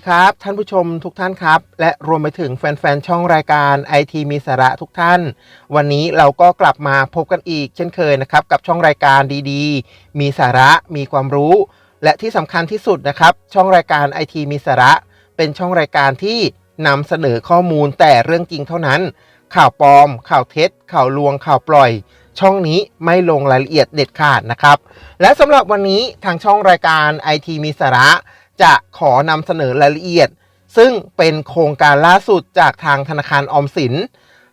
ดีครับท่านผู้ชมทุกท่านครับ และรวมไปถึงแฟนๆช่องรายการ IT มีสาระทุกท่าน วันนี้เราก็กลับมาพบกันอีก เช่นเคยนะครับ กับช่องรายการดีๆ มีสาระมีความรู้ และที่สำคัญที่สุดนะครับ ช่องรายการ IT มีสาระ เป็นช่องรายการที่นำเสนอข้อมูลแต่เรื่องจริงเท่านั้น ข่าวปลอม ข่าวเท็จ ข่าวลวงข่าวปล่อย ช่องนี้ไม่ลงรายละเอียดเด็ดขาดนะครับ และสำหรับวันนี้ทางช่องรายการ IT มีสาระ จะขอนำเสนอรายละเอียด ซึ่งเป็นโครงการล่าสุดจากทางธนาคารออมสิน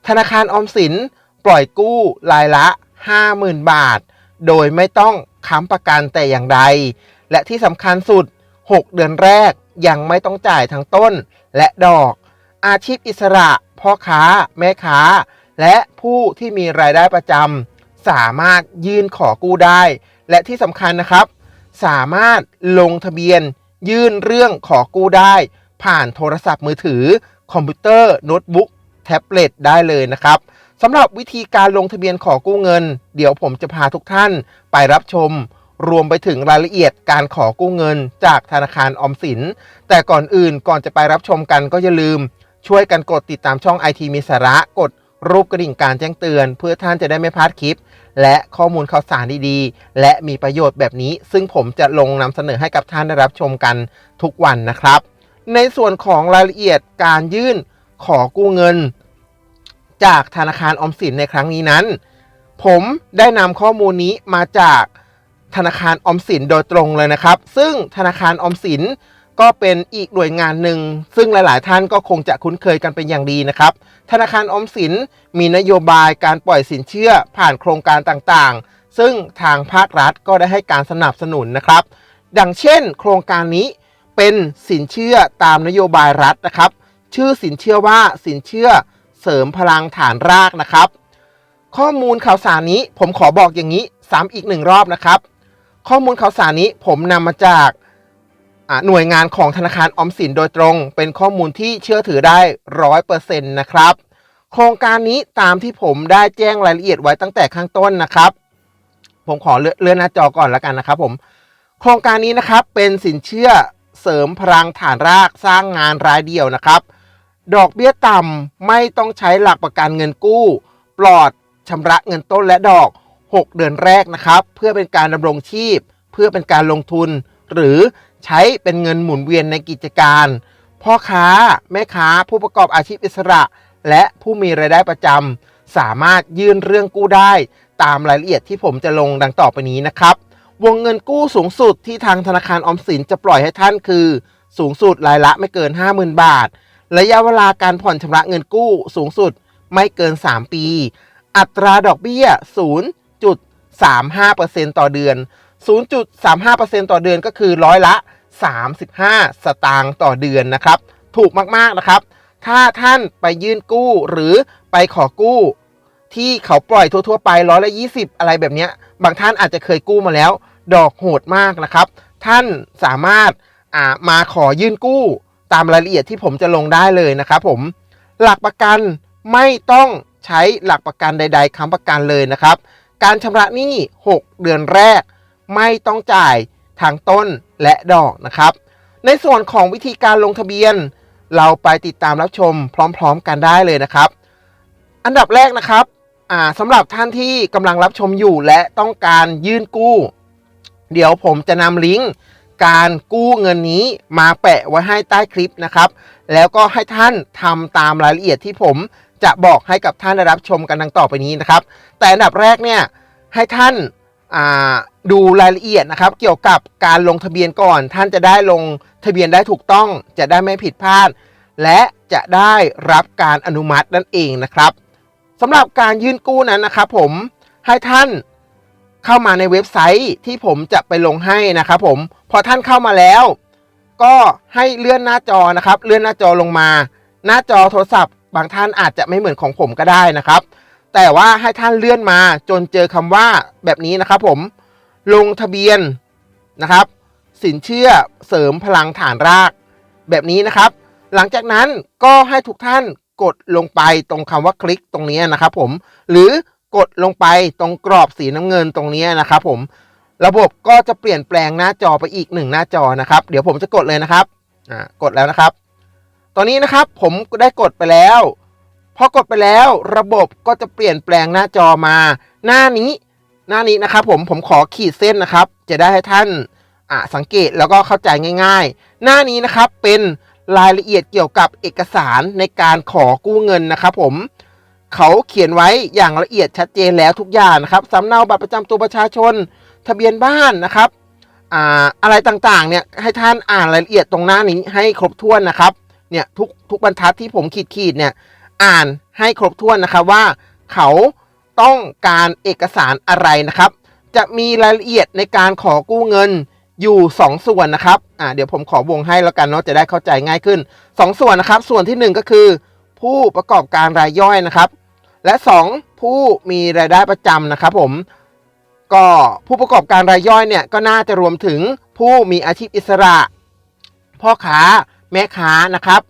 ธนาคารออมสินปล่อยกู้รายละ 50,000 บาท โดยไม่ต้องค้ำประกันแต่อย่างใด และที่สำคัญสุด 6 เดือนแรกยังไม่ต้องจ่ายทั้งต้นและดอก อาชีพอิสระ พ่อค้า แม่ค้า และผู้ที่มีรายได้ประจำสามารถยื่นขอกู้ได้ และที่สำคัญนะครับ สามารถลงทะเบียน ยื่นเรื่องขอกู้ได้ ผ่านโทรศัพท์มือถือ คอมพิวเตอร์ โน้ตบุ๊ก แท็บเล็ตได้เลยนะครับสำหรับวิธีการลงทะเบียนขอกู้เงิน เดี๋ยวผมจะพาทุกท่านไปรับชม รวมไปถึงรายละเอียดการขอกู้เงินจากธนาคารออมสิน แต่ก่อนอื่นก่อนจะไปรับชมกันก็อย่าลืม ช่วยกันกดติดตามช่อง IT มีสาระกดรูปกระดิ่งการแจ้งเตือน เพื่อท่านจะได้ไม่พลาดคลิป และข้อมูลข่าวสารดีๆ และมีประโยชน์แบบนี้ ซึ่งผมจะลงนำเสนอให้กับท่านได้รับชมกันทุกวันนะครับ ในส่วนของรายละเอียดการยื่นขอกู้เงิน จากธนาคารออมสินในครั้งนี้นั้น ผมได้นำข้อมูลนี้มาจากธนาคารออมสินโดยตรงเลยนะครับ ซึ่งธนาคารออมสิน ก็เป็นอีกหน่วยงานหนึ่ง ซึ่งหลาย ๆ ท่านก็คงจะคุ้นเคยกันเป็นอย่างดีนะครับ ธนาคารออมสินมีนโยบายการปล่อยสินเชื่อผ่านโครงการต่างๆ ซึ่งทางภาครัฐก็ได้ให้การสนับสนุนนะครับ ดังเช่น โครงการนี้เป็นสินเชื่อตามนโยบายรัฐนะครับ ชื่อสินเชื่อว่าสินเชื่อเสริมพลังฐานรากนะครับ ข้อมูลข่าวสารนี้ผมขอบอกอย่างนี้ซ้ำอีกหนึ่งรอบนะครับ ข้อมูลข่าวสารนี้ผมนำมาจาก หน่วยงานของธนาคารออมสินโดยตรง เป็นข้อมูลที่เชื่อถือได้ร้อยเปอร์เซ็นต์นะครับ โครงการนี้ตามที่ผมได้แจ้งรายละเอียดไว้ตั้งแต่ข้างต้นนะครับ ผมขอเลื่อนหน้าจอก่อนแล้วกันนะครับ ผม โครงการนี้นะครับเป็นสินเชื่อเสริมพลังฐานรากสร้างงานรายเดียวนะครับ ดอกเบี้ยต่ำไม่ต้องใช้หลักประกันเงินกู้ ปลอดชำระเงินต้นและดอก 6 เดือนแรกนะครับ เพื่อเป็นการดำรงชีพ เพื่อเป็นการลงทุน หรือ ใช้เป็นเงินหมุนเวียนในกิจการ พ่อค้า แม่ค้า ผู้ประกอบอาชีพอิสระ และผู้มีรายได้ประจำสามารถยื่นเรื่องกู้ได้ ตามรายละเอียดที่ผมจะลงดังต่อไปนี้นะครับ วงเงินกู้สูงสุดที่ทางธนาคารออมสินจะปล่อยให้ท่านคือ สูงสุดรายละไม่เกิน 50,000 บาท ระยะเวลาการผ่อนชำระเงินกู้สูงสุดไม่เกิน 3 ปี อัตราดอกเบี้ย 0.35%ต่อเดือน 0.35%ต่อเดือนก็คือร้อยละ 35 สตางค์ต่อเดือนนะครับ ถูกมากๆนะครับ ถ้าท่านไปยื่นกู้หรือไปขอกู้ ที่เขาปล่อยทั่วๆไปร้อยละ 20 อะไรแบบนี้บางท่านอาจจะเคยกู้มาแล้ว ดอกโหดมากนะครับ ท่านสามารถามาขอยื่นกู้ตามรายละเอียดที่ผมจะลงได้เลยนะครับผมหลักประกันไม่ต้องใช้หลักประกันใด ๆค้ำประกันเลยนะครับ การชำระหนี้ 6 เดือนแรก ไม่ต้องจ่ายทางต้นและดอกนะครับ ในส่วนของวิธีการลงทะเบียน เราไปติดตามรับชมพร้อม ๆ กันได้เลยนะครับ อันดับแรกนะครับสำหรับท่านที่กำลังรับชมอยู่และต้องการยื่นกู้ เดี๋ยวผมจะนำลิงก์การกู้เงินนี้มาแปะไว้ให้ใต้คลิปนะครับ แล้วก็ให้ท่านทำตามรายละเอียดที่ผมจะบอกให้กับท่านได้รับชมกันดังต่อไปนี้นะครับ แต่อันดับแรกเนี่ยให้ท่าน ดูรายละเอียดนะครับ เกี่ยวกับการลงทะเบียนก่อน ท่านจะได้ลงทะเบียนได้ถูกต้อง จะได้ไม่ผิดพลาด และจะได้รับการอนุมัตินั่นเองนะครับสำหรับการยื่นกู้นั้นนะครับ ผมให้ท่านเข้ามาในเว็บไซต์ที่ผมจะไปลงให้นะครับผมพอท่านเข้ามาแล้ว ก็ให้เลื่อนหน้าจอนะครับ เลื่อนหน้าจอลงมา หน้าจอโทรศัพท์ บางท่านอาจจะไม่เหมือนของผมก็ได้นะครับ แต่ว่าให้ท่านเลื่อนมาจนเจอคำว่าแบบนี้นะครับผมลงทะเบียนนะครับ สินเชื่อเสริมพลังฐานราก แบบนี้นะครับ หลังจากนั้นก็ให้ทุกท่านกดลงไปตรงคำว่าคลิกตรงนี้นะครับผมหรือกดลงไปตรงกรอบสีน้ำเงินตรงนี้นะครับผมระบบก็จะเปลี่ยนแปลงหน้าจอไปอีกหนึ่งหน้าจอนะครับ เดี๋ยวผมจะกดเลยนะครับอ่ากดแล้วนะครับ ตอนนี้นะครับผมได้กดไปแล้ว พอกดไปแล้วระบบก็จะเปลี่ยนแปลงหน้าจอมา หน้านี้ หน้านี้นะครับผมผมขอขีดเส้นนะครับ จะได้ให้ท่านอ่าสังเกตแล้วก็เข้าใจง่าย ๆ หน้านี้นะครับเป็นรายละเอียดเกี่ยวกับเอกสารในการขอกู้เงินนะครับผมเขาเขียนไว้อย่างละเอียดชัดเจนแล้วทุกอย่างนะครับสำเนาบัตรประจำตัวประชาชน ทะเบียนบ้านนะครับอ่าอะไรต่างๆเนี่ยให้ท่านอ่านรายละเอียดตรงหน้านี้ให้ครบถ้วนนะครับเนี่ยทุกทุกบรรทัดที่ผมขีดขีดเนี่ย อ่านให้ครบถ้วนนะครับว่าเขาต้องการเอกสารอะไรนะครับ จะมีรายละเอียดในการขอกู้เงินอยู่ 2 ส่วนนะครับอ่าเดี๋ยวผมขอวงให้แล้วกันเนาะจะได้เข้าใจง่ายขึ้น 2 ส่วนนะครับ ส่วนที่ 1 ก็คือ ผู้ประกอบการรายย่อยนะครับ และ 2 ผู้มีรายได้ประจำนะครับ ผมก็ผู้ประกอบการรายย่อยเนี่ยก็น่าจะรวมถึงผู้มีอาชีพอิสระ พ่อค้าแม่ค้านะครับ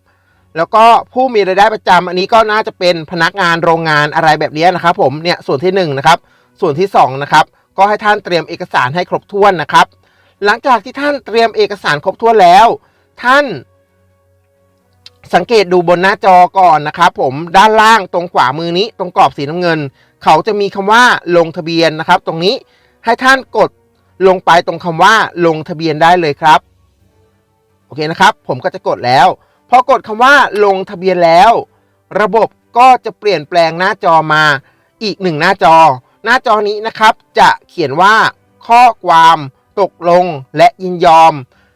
แล้วก็ผู้มีรายได้ประจำอันนี้ก็น่าจะเป็นพนักงานโรงงานอะไรแบบนี้นะครับ ผมเนี่ยส่วนที่หนึ่งนะครับส่วนที่สองนะครับก็ให้ท่านเตรียมเอกสารให้ครบถ้วนนะครับ หลังจากที่ท่านเตรียมเอกสารครบถ้วนแล้ว ท่าน สังเกตดูบนหน้าจอก่อนนะครับ ผมด้านล่างตรงขวามือนี้ตรงกรอบสีน้ำเงิน เขาจะมีคำว่าลงทะเบียนนะครับ ตรงนี้ให้ท่านกดลงไปตรงคำว่าลงทะเบียนได้เลยครับ โอเคนะครับ ผมก็จะกดแล้ว พอกดคำว่าลงทะเบียนแล้ว ระบบก็จะเปลี่ยนแปลงหน้าจอมาอีกหนึ่งหน้าจอ หน้าจอนี้นะครับจะเขียนว่า ข้อความตกลงและยินยอม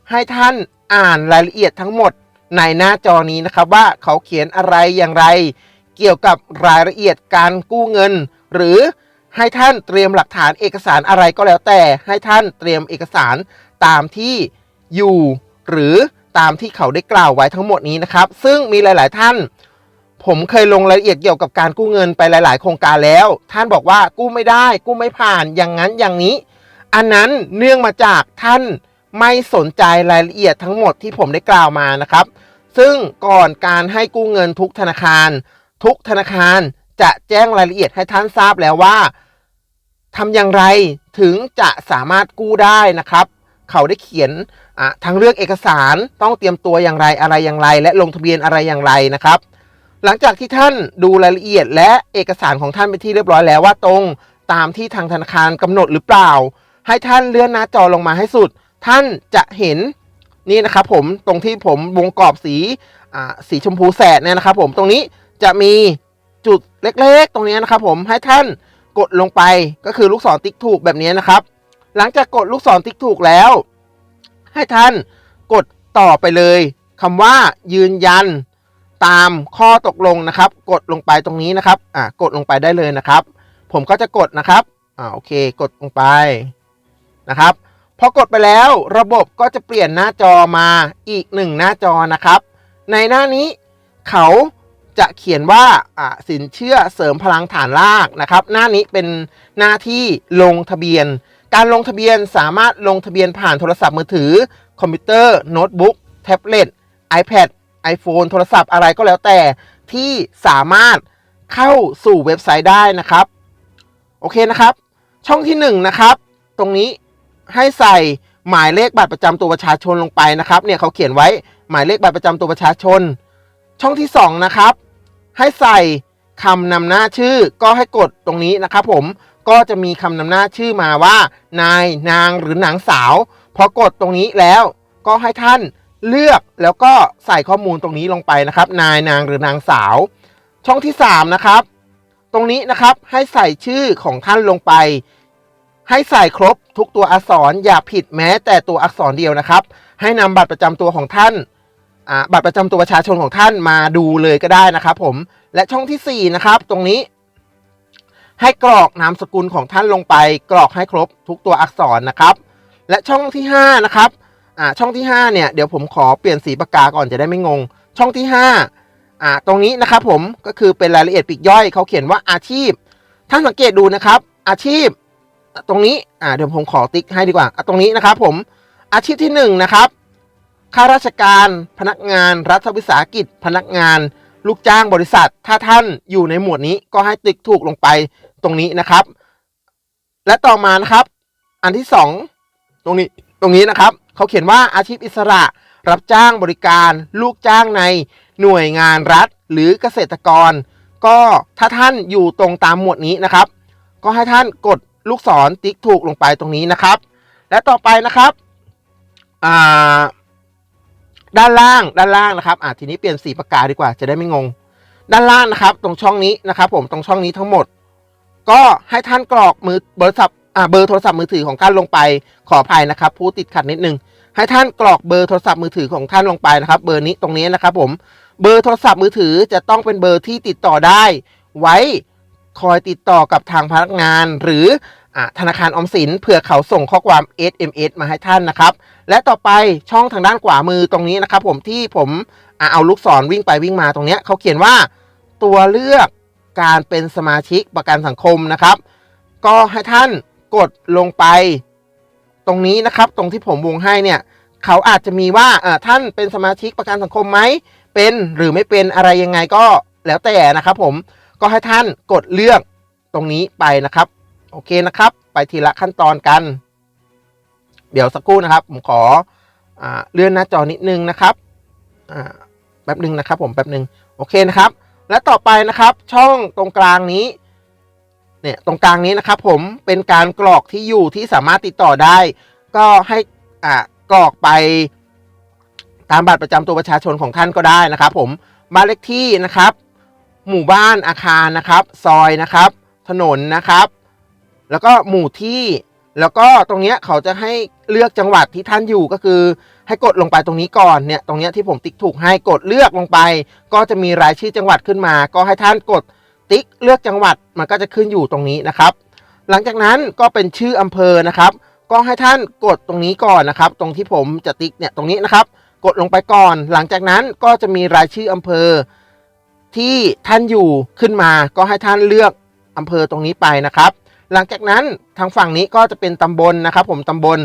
ให้ท่านอ่านรายละเอียดทั้งหมดในหน้าจอนี้นะครับว่าเขาเขียนอะไรอย่างไร เกี่ยวกับรายละเอียดการกู้เงิน หรือให้ท่านเตรียมหลักฐานเอกสารอะไรก็แล้วแต่ ให้ท่านเตรียมเอกสารตามที่อยู่ หรือ ตามที่เขาได้กล่าวไว้ทั้งหมดนี้นะครับ ซึ่งมีหลาย ๆ ท่าน ผมเคยลงรายละเอียดเกี่ยวกับการกู้เงินไปหลาย ๆ โครงการแล้ว ท่านบอกว่ากู้ไม่ได้ กู้ไม่ผ่านอย่างนั้นอย่างนี้ อันนั้นเนื่องมาจากท่านไม่สนใจรายละเอียดทั้งหมดที่ผมได้กล่าวมานะครับ ซึ่งก่อนการให้กู้เงินทุกธนาคาร ทุกธนาคารจะแจ้งรายละเอียดให้ท่านทราบแล้วว่าทำอย่างไรถึงจะสามารถกู้ได้นะครับ เขาได้เขียน อะทั้งเรื่องเอกสารต้องเตรียมตัวอย่างไรอะไรอย่างไร และลงทะเบียนอะไรอย่างไรนะครับ หลังจากที่ท่านดูรายละเอียด และเอกสารของท่านไปนที่เรียบร้อยแล้วว่าตรงตามที่ทางธนาคารกำหนดหรือเปล่า ให้ท่านเลื่อนหน้าจอลงมาให้สุด ท่านจะเห็นนี่นะครับผมตรงที่ผมวงกรอบสีสีชมพูแสดเนี่ยนะครับ ผมตรงนี้จะมีจุดเล็กๆ ตรงนี้นะครับผมให้ท่านกดลงไปก็คือลูกศรติ๊กถูกแบบนี้นะครับ หลังจากกดลูกศรติ๊กถูกแล้ว ให้ท่านกดต่อไปเลยคำว่ายืนยันตามข้อตกลงนะครับ กดลงไปตรงนี้นะครับอ่ากดลงไปได้เลยนะครับ ผมก็จะกดนะครับอ่าโอเค กดลงไปนะครับพอกดไปแล้วระบบก็จะเปลี่ยนหน้าจอมาอีกหนึ่งหน้าจอนะครับ ในหน้านี้เขาจะเขียนว่าอ่าสินเชื่อเสริมพลังฐานรากนะครับ หน้านี้เป็นหน้าที่ลงทะเบียน การลงทะเบียนสามารถลงทะเบียนผ่านโทรศัพท์มือถือ คอมพิวเตอร์โน้ตบุ๊กแท็บเล็ต iPad iPhone โทรศัพท์อะไรก็แล้วแต่ที่สามารถเข้าสู่เว็บไซต์ได้นะครับ โอเคนะครับ ช่องที่1นงนะครับ ตรงนี้ให้ใส่หมายเลขบัตรประจำตัวประชาชนลงไปนะครับเนี่ยเขาเขียนไว้หมายเลขบัตรประจำตัวประชาชน ช่องที่ 2 นะครับ ให้ใส่คำนำหน้าชื่อก็ให้กดตรงนี้นะครับผม ก็จะมีคำนำหน้าชื่อมาว่า นายนางหรือนางสาว พอกดตรงนี้แล้วก็ให้ท่านเลือกแล้วก็ใส่ข้อมูลตรงนี้ลงไปนะครับ นายนางหรือนางสาว ช่องที่ 3 นะครับ ตรงนี้นะครับให้ใส่ชื่อของท่านลงไป ให้ใส่ครบทุกตัวอักษรอย่าผิดแม้แต่ตัวอักษรเดียวนะครับ ให้นำบัตรประจำตัวของท่านบัตรประจำตัวประชาชนของท่านมาดูเลยก็ได้นะครับ ผมและช่องที่4นะครับตรงนี้ ให้กรอกนามสกุลของท่านลงไป กรอกให้ครบทุกตัวอักษรนะครับ และช่องที่ 5 นะครับอ่าช่องที่ 5 เนี่ย เดี๋ยวผมขอเปลี่ยนสีปากกาก่อนจะได้ไม่งง ช่องที่ 5อ่าตรงนี้นะครับผมก็คือเป็นรายละเอียดปีกย่อยเขาเขียนว่าอาชีพ ท่านสังเกตดูนะครับ อาชีพ ตรงนี้อ่าเดี๋ยวผมขอติ๊กให้ดีกว่าอะตรงนี้นะครับผมอาชีพที่หนึ่งนะครับข้าราชการพนักงาน รัฐวิสาหกิจ พนักงาน ลูกจ้างบริษัท ถ้าท่านอยู่ในหมวดนี้ก็ให้ติ๊กถูกลงไป ตรงนี้นะครับ และต่อมานะครับ อันที่สองตรงนี้ตรงนี้นะครับเขาเขียนว่าอาชีพอิสระ รับจ้างบริการลูกจ้างในหน่วยงานรัฐหรือเกษตรกร ก็ถ้าท่านอยู่ตรงตามหมวดนี้นะครับ ก็ให้ท่านกดลูกศรติ๊กถูกลงไปตรงนี้นะครับ และต่อไปนะครับอ่าด้านล่างด้านล่างนะครับอ่าทีนี้เปลี่ยนสีปากกาดีกว่าจะได้ไม่งง ด้านล่างนะครับ ตรงช่องนี้นะครับ ผมตรงช่องนี้ทั้งหมด ก็ให้ท่านกรอกมือเบอร์โทรศัพท์อ่าเบอร์โทรศัพท์มือถือของท่านลงไปขออภัยนะครับ ผู้ติดขัดนิดนึง ให้ท่านกรอกเบอร์โทรศัพท์มือถือของท่านลงไปนะครับ เบอร์นี้ตรงนี้นะครับผมเบอร์โทรศัพท์มือถือจะต้องเป็นเบอร์ที่ติดต่อได้ ไว้คอยติดต่อกับทางพนักงาน หรืออาธนาคารอมสินเผื่อเขาส่งข้อความ SMS มาให้ท่านนะครับ และต่อไปช่องทางด้านขวามือตรงนี้นะครับ ผมที่ผมอ่าเอาลูกศรวิ่งไปวิ่งมาตรงนี้เขาเขียนว่า ตัวเลือก การเป็นสมาชิกประกันสังคมนะครับ ก็ให้ท่านกดลงไป ตรงนี้นะครับ ตรงที่ผมวงให้เนี่ย เขาอาจจะมีว่าเออท่านเป็นสมาชิกประกันสังคมไหมเป็นหรือไม่เป็นอะไรยังไงก็แล้วแต่นะครับ ผมก็ให้ท่านกดเลือกตรงนี้ไปนะครับ โอเคนะครับ ไปทีละขั้นตอนกัน เดี๋ยวสักครู่นะครับผมขออ่าเลื่อนหน้าจอนิดนึงนะครับอ่าแป๊บหนึ่งนะครับ ผมแป๊บหนึ่งโอเคนะครับ และต่อไปนะครับช่องตรงกลางนี้เนี่ยตรงกลางนี้นะครับผมเป็นการกรอกที่อยู่ที่สามารถติดต่อได้ ก็ให้อ่ากรอกไปตามบัตรประจำตัวประชาชนของท่านก็ได้นะครับผมบ้านเลขที่นะครับ หมู่บ้านอาคารนะครับ ซอยนะครับ ถนนนะครับ แล้วก็หมู่ที่ แล้วก็ตรงเนี้ยเขาจะให้เลือกจังหวัดที่ท่านอยู่ก็คือ ให้กดลงไปตรงนี้ก่อนเนี่ยตรงนี้ที่ผมติ๊กถูกให้กดเลือกลงไป ก็จะมีรายชื่อจังหวัดขึ้นมา ก็ให้ท่านกดติ๊กเลือกจังหวัดมันก็จะขึ้นอยู่ตรงนี้นะครับ หลังจากนั้นก็เป็นชื่ออำเภอนะครับ ก็ให้ท่านกดตรงนี้ก่อนนะครับ ตรงที่ผมจะติ๊กเนี่ยตรงนี้นะครับ กดลงไปก่อน หลังจากนั้นก็จะมีรายชื่ออำเภอ ที่ท่านอยู่ขึ้นมา ก็ให้ท่านเลือกอำเภอตรงนี้ไปนะครับ หลังจากนั้นทางฝั่งนี้ก็จะเป็นตำบลนะครับ ผมตำบล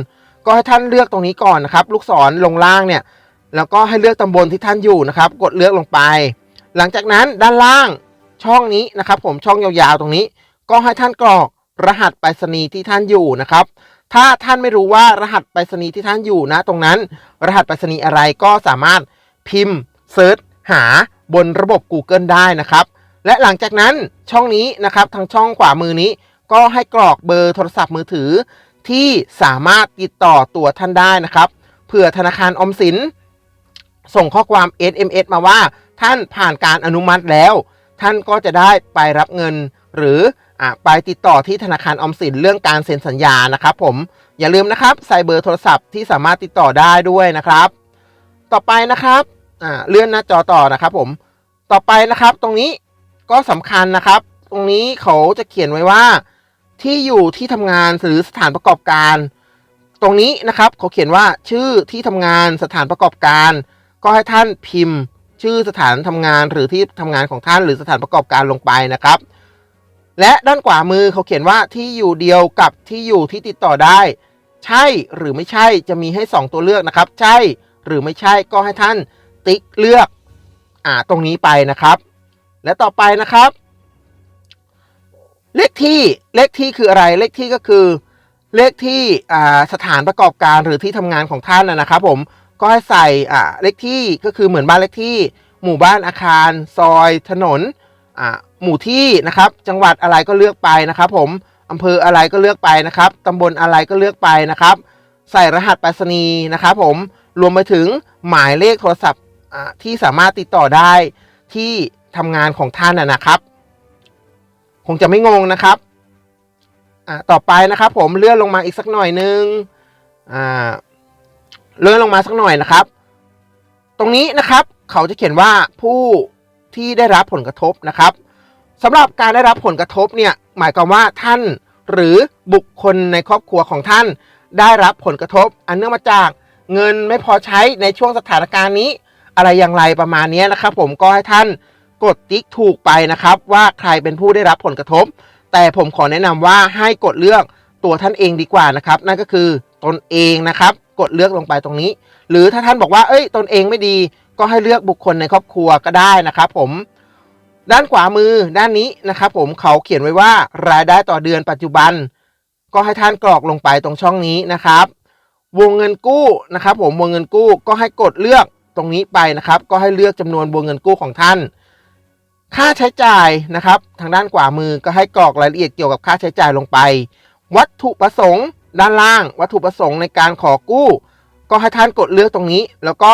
ก็ให้ท่านเลือกตรงนี้ก่อนนะครับ ลูกศรลงล่างเนี่ย แล้วก็ให้เลือกตำบลที่ท่านอยู่นะครับ กดเลือกลงไป หลังจากนั้นด้านล่างช่องนี้นะครับ ผมช่องยาวๆตรงนี้ ก็ให้ท่านกรอกรหัสไปรษณีย์ที่ท่านอยู่นะครับ ถ้าท่านไม่รู้ว่ารหัสไปรษณีย์ที่ท่านอยู่นะ ตรงนั้น รหัสไปรษณีย์อะไรก็สามารถพิมพ์เซิร์ชหาบนระบบ Google ได้นะครับ และหลังจากนั้นช่องนี้นะครับทางช่องขวามือนี้ ก็ให้กรอกเบอร์โทรศัพท์มือถือ ที่สามารถติดต่อตัวท่านได้นะครับเผื่อธนาคารอมสิน ส่งข้อความ SMS มาว่าท่านผ่านการอนุมัติแล้ว ท่านก็จะได้ไปรับเงิน หรืออไปติดต่อที่ธนาคารอมสินเรื่องการเซ็นสัญญานะครับ ผมอย่าลืมนะครับใส่เบอร์โทรศัพท์ที่สามารถติดต่อได้ด้วยนะครับ ต่อไปนะครับเลื่อนหน้าจอต่อนะครับ ผมต่อไปนะครับตรงนี้ก็สำคัญนะครับ ตรงนี้เขาจะเขียนไว้ว่า ที่อยู่ที่ทำงานหรือสถานประกอบการ ตรงนี้นะครับเขาเขียนว่าชื่อที่ทำงานสถานประกอบการ ก็ให้ท่านพิมพ์ ชื่อสถานทำงานหรือที่ทำงานของท่านหรือสถานประกอบการลงไปนะครับ และด้านขวามือเขาเขียนว่าที่อยู่เดียวกับที่อยู่ที่ติดต่อได้ ใช่หรือไม่ใช่จะมีให้ 2 ตัวเลือกนะครับ ใช่หรือไม่ใช่ก็ให้ท่านติ๊กเลือกอ่าตรงนี้ไปนะครับ และต่อไปนะครับ เลขที่เลขที่คืออะไรเลขที่ก็คือ เลขที่สถานประกอบการหรือที่ทำงานของท่านนะครับ ผมก็ให้ใส่เลขที่ก็คือเหมือนบ้านเลขที่ หมู่บ้านอาคาร ซอย ถนนหมู่ที่นะครับ จังหวัดอะไรก็เลือกไปนะครับ ผมอำเภออะไรก็เลือกไปนะครับตำบลอะไรก็เลือกไปนะครับ ใส่รหัสไปรษณีย์นะครับ ผมรวมไปถึงหมายเลขโทรศัพท์ที่สามารถติดต่อได้ที่ทำงานของท่านนะครับ คงจะไม่งงนะครับอ่าต่อไปนะครับ ผมเลื่อนลงมาอีกสักหน่อยนึงอ่าเลื่อนลงมาสักหน่อยนะครับ ตรงนี้นะครับ เขาจะเขียนว่าผู้ที่ได้รับผลกระทบนะครับสำหรับการได้รับผลกระทบเนี่ยหมายความว่าท่านหรือบุคคลในครอบครัวของท่าน ได้รับผลกระทบ อันเนื่องมาจากเงินไม่พอใช้ในช่วงสถานการณ์นี้ อะไรอย่างไรประมาณนี้นะครับ ผมก็ให้ท่าน กดติ๊กถูกไปนะครับว่าใครเป็นผู้ได้รับผลกระทบ แต่ผมขอแนะนำว่าให้กดเลือกตัวท่านเองดีกว่านะครับ นั่นก็คือตนเองนะครับ กดเลือกลงไปตรงนี้ หรือถ้าท่านบอกว่าเอ้ย ตนเองไม่ดีก็ให้เลือกบุคคลในครอบครัวก็ได้นะครับ ผม ด้านขวามือด้านนี้นะครับ ผมเขาเขียนไว้ว่ารายได้ต่อเดือนปัจจุบัน ก็ให้ท่านกรอกลงไปตรงช่องนี้นะครับ วงเงินกู้นะครับ ผมวงเงินกู้ก็ให้กดเลือกตรงนี้ไปนะครับ ก็ให้เลือกจำนวนวงเงินกู้ของท่าน ค่าใช้จ่ายนะครับ ทางด้านขวามือก็ให้กรอกรายละเอียดเกี่ยวกับค่าใช้จ่ายลงไป วัตถุประสงค์ด้านล่าง วัตถุประสงค์ในการขอกู้ ก็ให้ท่านกดเลือกตรงนี้ แล้วก็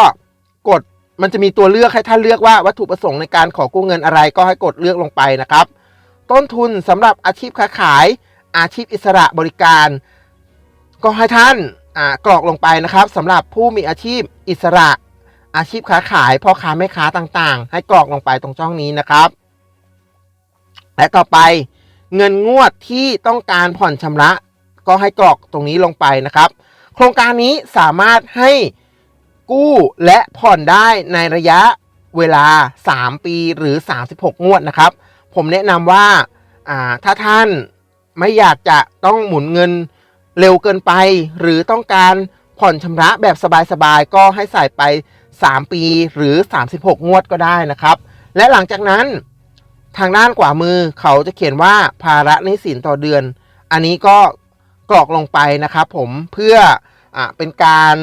กดมันจะมีตัวเลือกให้ท่านเลือกว่าวัตถุประสงค์ในการขอกู้เงินอะไร ก็ให้กดเลือกลงไปนะครับ ต้นทุนสำหรับอาชีพค้าขายอาชีพอิสระบริการ ก็ให้ท่านกรอกลงไปนะครับสำหรับผู้มีอาชีพอิสระ อาชีพค้าขายพ่อค้าแม่ค้าต่างๆ ให้กรอกลงไปตรงช่องนี้นะครับ และต่อไปเงินงวดที่ต้องการผ่อนชำระ ก็ให้กรอกตรงนี้ลงไปนะครับ โครงการนี้สามารถให้กู้และผ่อนได้ในระยะเวลา 3 ปีหรือ 36 งวดนะครับ ผมแนะนำว่าอ่าถ้าท่านไม่อยากจะต้องหมุนเงินเร็วเกินไป หรือต้องการผ่อนชำระแบบสบายๆ ก็ให้ใส่ไป 3 ปีหรือ 36 งวดก็ได้นะครับ และหลังจากนั้นทางด้านขวามือเขาจะเขียนว่าภาระหนี้สินต่อเดือน อันนี้ก็กรอกลงไปนะครับ ผมเพื่ออเป็นการ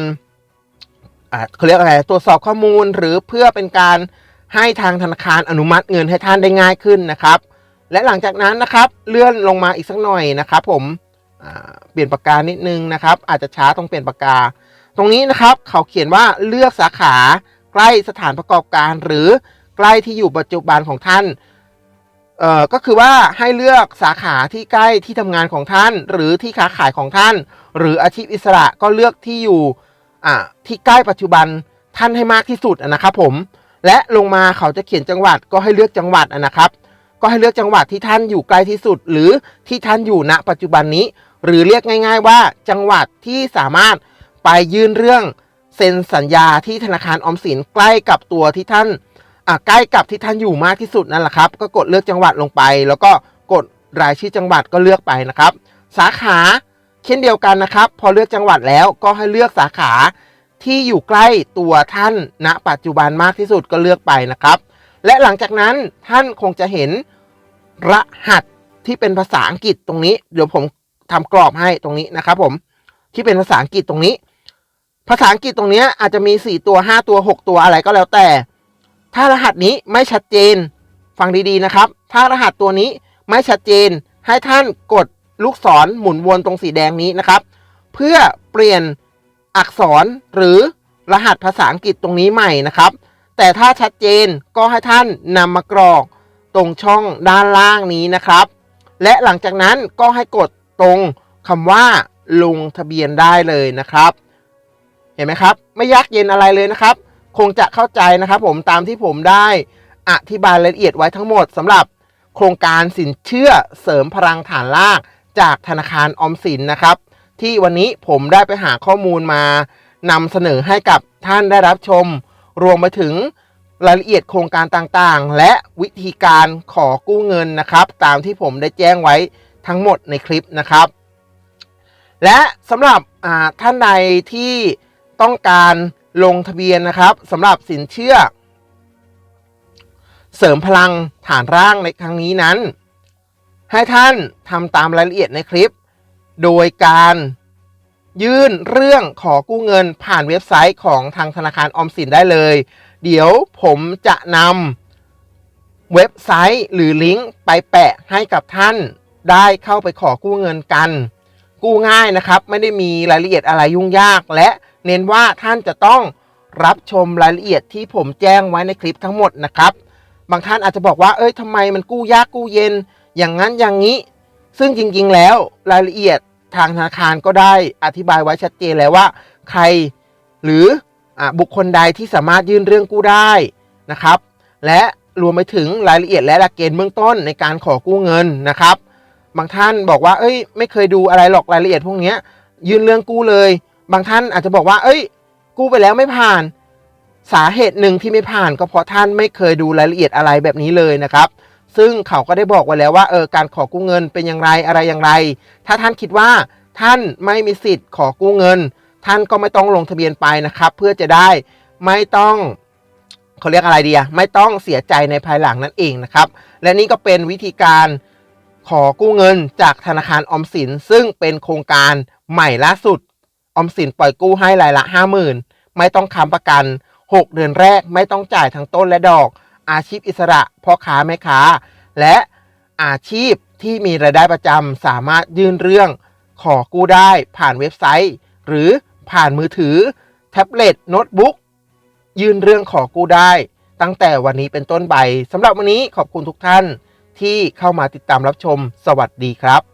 เขาเรียกอะไรตรวจสอบข้อมูลหรือเพื่อเป็นการให้ทางธนาคารอนุมัติเงินให้ท่านได้ง่ายขึ้นนะครับ และหลังจากนั้นนะครับเลื่อนลงมาอีกสักหน่อยนะครับ ผมเปลี่ยนปากกานิดนึงนะครับ อาจจะช้าต้องเปลี่ยนปากกา ตรงนี้นะครับเขาเขียนว่าเลือกสาขาใกล้สถานประกอบการ หรือใกล้ที่อยู่ปัจจุบันของท่านเอ่อก็คือว่าให้เลือกสาขาที่ใกล้ที่ทำงานของท่าน หรือที่ค้าขายของท่าน หรืออาชีพอิสระก็เลือกที่อยู่อ่าที่ใกล้ปัจจุบันท่านให้มากที่สุดนะครับผมและลงมาเขาจะเขียนจังหวัดก็ให้เลือกจังหวัดนะครับ ก็ให้เลือกจังหวัดที่ท่านอยู่ใกล้ที่สุด หรือที่ท่านอยู่ณปัจจุบันนี้ หรือเรียกง่าย ๆ ว่าจังหวัดที่สามารถ ไปยื่นเรื่องเซ็นสัญญาที่ธนาคารออมสินใกล้กับตัวที่ท่านใกล้กับที่ท่านอยู่มากที่สุดนั่นแหละครับ ก็กดเลือกจังหวัดลงไป แล้วก็กดรายชื่อจังหวัดก็เลือกไปนะครับ สาขาเช่นเดียวกันนะครับ พอเลือกจังหวัดแล้วก็ให้เลือกสาขาที่อยู่ใกล้ตัวท่านณ ปัจจุบันมากที่สุดก็เลือกไปนะครับ และหลังจากนั้นท่านคงจะเห็นรหัสที่เป็นภาษาอังกฤษตรงนี้ เดี๋ยวผมทำกรอบให้ตรงนี้นะครับ ผมที่เป็นภาษาอังกฤษตรงนี้ ภาษาอังกฤษตรงนี้อาจจะมี 4 ตัว 5 ตัว 6 ตัวอะไรก็แล้วแต่ ถ้ารหัสนี้ไม่ชัดเจน ฟังดีๆนะครับ ถ้ารหัสตัวนี้ไม่ชัดเจน ให้ท่านกดลูกศรหมุนวนตรงสีแดงนี้นะครับ เพื่อเปลี่ยนอักษรหรือรหัสภาษาอังกฤษตรงนี้ใหม่นะครับ แต่ถ้าชัดเจนก็ให้ท่านนำมากรอกตรงช่องด้านล่างนี้นะครับ และหลังจากนั้นก็ให้กดตรงคำว่าลงทะเบียนได้เลยนะครับ เห็นไหมครับ ไม่ยากเย็นอะไรเลยนะครับ คงจะเข้าใจนะครับผมตามที่ผมได้อธิบายรายละเอียดไว้ทั้งหมดสำหรับ โครงการสินเชื่อเสริมพลังฐานราก จากธนาคารออมสินนะครับ ที่วันนี้ผมได้ไปหาข้อมูลมานำเสนอให้กับท่านได้รับชม รวมไปถึงรายละเอียดโครงการต่างๆ และวิธีการขอกู้เงินนะครับ ตามที่ผมได้แจ้งไว้ทั้งหมดในคลิปนะครับ และสำหรับท่านใดที่ ต้องการลงทะเบียนนะครับสำหรับสินเชื่อ เสริมพลังฐานร่างในครั้งนี้นั้น ให้ท่านทำตามรายละเอียดในคลิป โดยการยื่นเรื่องขอกู้เงินผ่านเว็บไซต์ของทางธนาคารออมสินได้เลย เดี๋ยวผมจะนำเว็บไซต์หรือลิงก์ไปแปะให้กับท่านได้เข้าไปขอกู้เงินกัน กู้ง่ายนะครับ ไม่ได้มีรายละเอียดอะไรยุ่งยากและ เน้นว่าท่านจะต้องรับชมรายละเอียดที่ผมแจ้งไว้ในคลิปทั้งหมดนะครับ บางท่านอาจจะบอกว่า เอ้ยทำไมมันกู้ยากกู้เย็น อย่างนั้นอย่างนี้ ซึ่งจริงๆ แล้วรายละเอียดทางธนาคารก็ได้อธิบายไว้ชัดเจนแล้วว่า ใครหรืออบุคคลใดที่สามารถยื่นเรื่องกู้ได้นะครับ และรวมไปถึงรายละเอียดและหลักเกณฑ์เบื้องต้นในการขอกู้เงินนะครับ บางท่านบอกว่า เอ้ย ไม่เคยดูอะไรหรอกรายละเอียดพวกนี้ยื่นเรื่องกู้เลย บางท่านอาจจะบอกว่า เอ้ย กู้ไปแล้วไม่ผ่าน สาเหตุหนึ่งที่ไม่ผ่านก็เพราะท่านไม่เคยดูรายละเอียดอะไรแบบนี้เลยนะครับ ซึ่งเขาก็ได้บอกไว้แล้วว่าเออการขอกู้เงินเป็นอย่างไรอะไรอย่างไร ถ้าท่านคิดว่าท่านไม่มีสิทธิ์ขอกู้เงิน ท่านก็ไม่ต้องลงทะเบียนไปนะครับ เพื่อจะได้ไม่ต้องเขาเรียกอะไรดีอะไม่ต้องเสียใจในภายหลังนั่นเองนะครับ และนี่ก็เป็นวิธีการขอกู้เงินจากธนาคารออมสิน ซึ่งเป็นโครงการใหม่ล่าสุด ออมสินปล่อยกู้ให้รายละ50,000ไม่ต้องค้ำประกัน 6 เดือนแรกไม่ต้องจ่ายทั้งต้นและดอก อาชีพอิสระพ่อค้าแม่ค้า และอาชีพที่มีรายได้ประจำสามารถยื่นเรื่อง ขอกู้ได้ผ่านเว็บไซต์ หรือผ่านมือถือ แท็บเล็ตโน้ตบุ๊กยื่นเรื่องขอกู้ได้ ตั้งแต่วันนี้เป็นต้นไปสำหรับวันนี้ขอบคุณทุกท่านที่เข้ามาติดตามรับชม สวัสดีครับ